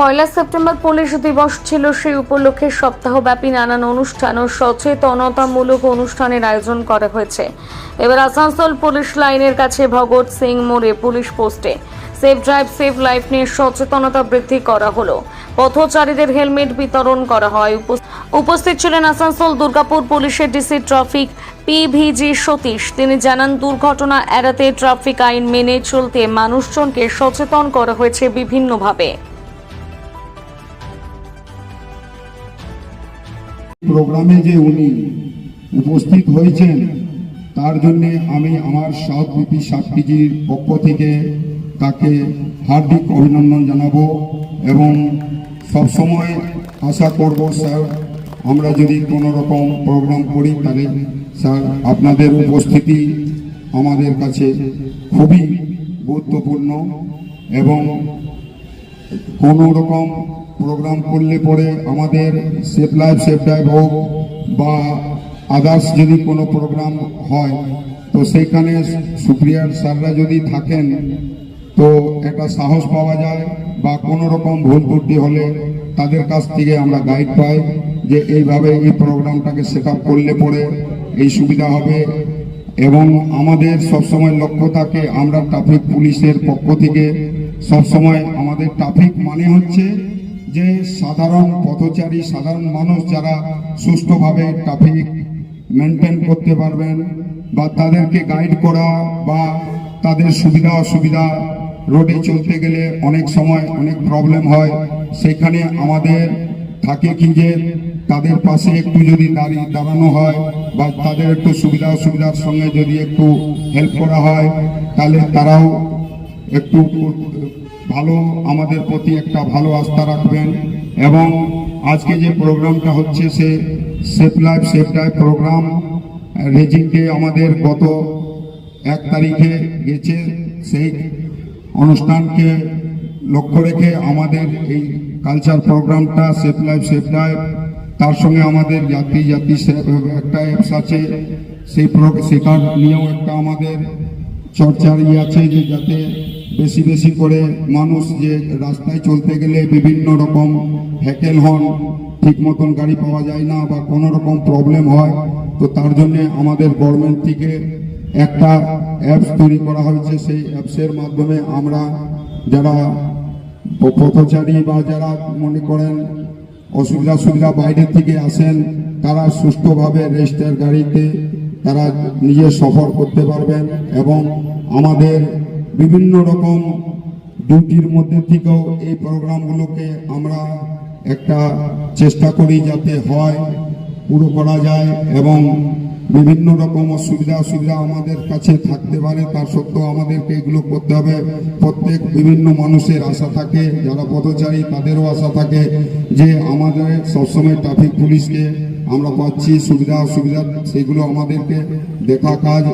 পয়লা September police দিবস ছিল সেই উপলক্ষে সপ্তাহব্যাপী নানান অনুষ্ঠান ও সচেতনতামূলক অনুষ্ঠানের আয়োজন করা হয়েছে। এবার আসানসোল পুলিশ লাইনের কাছে ভগৎ সিং মোড়ে পুলিশ পোস্টে। সেফ ড্রাইভ, সেফ লাইফ নিয়ে সচেতনতা বৃদ্ধি করা হলো। পথচারীদের হেলমেট বিতরণ করা হয়। উপস্থিত ছিলেন আসানসোল দুর্গাপুর পুলিশের ডিসি ট্রাফিক পিভিজি সতীশ। তিনি জানান, দুর্ঘটনা এড়াতে ট্রাফিক আইন মেনে চলতে মানুষজনকে সচেতন করা হয়েছে বিভিন্নভাবে। প্রোগ্রামে যে উনি উপস্থিত হয়েছেন, তার জন্য আমি আমার সাউথ বিপি সাতটিজির পক্ষ থেকে তাকে হার্দিক অভিনন্দন জানাব এবং সবসময় আশা করব, স্যার, আমরা যদি কোনো রকম প্রোগ্রাম করি, তাহলে, স্যার, আপনাদের উপস্থিতি আমাদের কাছে খুবই গুরুত্বপূর্ণ এবং কোনো রকম প্রোগ্রাম করলে পরে আমাদের সেফ লাইফ সেফ ড্রাইভ হোক বা আদার্স যদি কোনো প্রোগ্রাম হয়, তো সেইখানে সুপ্রিয়ার স্যাররা যদি থাকেন, তো একটা সাহস পাওয়া যায় বা কোনো রকম ভুল ত্রুটি হলে তাদের কাছ থেকে আমরা গাইড পাই যে এইভাবে এই প্রোগ্রামটাকে সেট করলে পরে এই সুবিধা হবে। এবং আমাদের সবসময় লক্ষ্য থাকে, আমরা ট্রাফিক পুলিশের পক্ষ থেকে সবসময় আমাদের ট্রাফিক মানে হচ্ছে যে সাধারণ পথচারী, সাধারণ মানুষ যারা সুষ্ঠুভাবে ট্রাফিক মেনটেন করতে পারবেন বা তাদেরকে গাইড করা বা তাদের সুবিধা, অসুবিধা রোডে চলতে গেলে অনেক সময় অনেক প্রবলেম হয়, সেখানে আমাদের থাকে কি যে তাদের পাশে একটু যদি দাঁড়িয়ে দাঁড়ানো হয় বা তাদের একটু সুবিধা, অসুবিধার সঙ্গে যদি একটু হেল্প করা হয়, তাহলে তারাও একটু ভালো, আমাদের প্রতি একটা ভালো আস্থা রাখবেন এবং আজকে যে প্রোগ্রামটা হচ্ছে সে safe life safe drive program, রেজিংকে আমাদের গত এক তারিখে গেছে, সেই অনুষ্ঠানকে লক্ষ্য রেখে আমাদের এই কালচার প্রোগ্রামটা সেফ লাইফ সেফ ড্রাইভ তার সঙ্গে আমাদের জাতি জাতি একটা অ্যাপস আছে, সেই সেটার নিয়েও একটা আমাদের চর্চার ইয়ে আছে যে যাতে বেশি বেশি করে মানুষ যে রাস্তায় চলতে গেলে বিভিন্ন রকম হ্যাকেল হন, ঠিক মতন গাড়ি পাওয়া যায় না বা কোনো রকম প্রবলেম হয়, তো তার জন্যে আমাদের গভর্নমেন্ট থেকে একটা অ্যাপস তৈরি করা হয়েছে। সেই অ্যাপসের মাধ্যমে আমরা যারা পথচারী বা যারা মনে করেন অসুবিধা সুবিধা বাইরের থেকে আসেন, তারা সুস্থভাবে রেস্টের গাড়িতে তারা নিজে সফর করতে পারবেন এবং আমাদের বিভিন্ন রকম ডিউটির মধ্যে থেকেও এই প্রোগ্রামগুলোকে আমরা একটা চেষ্টা করি যাতে হয়, পুরো করা যায় এবং বিভিন্ন রকম অসুবিধা অসুবিধা আমাদের কাছে থাকতে পারে, তার সত্ত্বেও আমাদেরকে এগুলো করতে হবে। প্রত্যেক বিভিন্ন মানুষের আশা থাকে, যারা পথচারী তাদেরও আশা থাকে যে আমাদের সবসময় ট্রাফিক পুলিশকে আমরা পাচ্ছি, সুবিধা অসুবিধা সেগুলো আমাদেরকে দেখা কাজ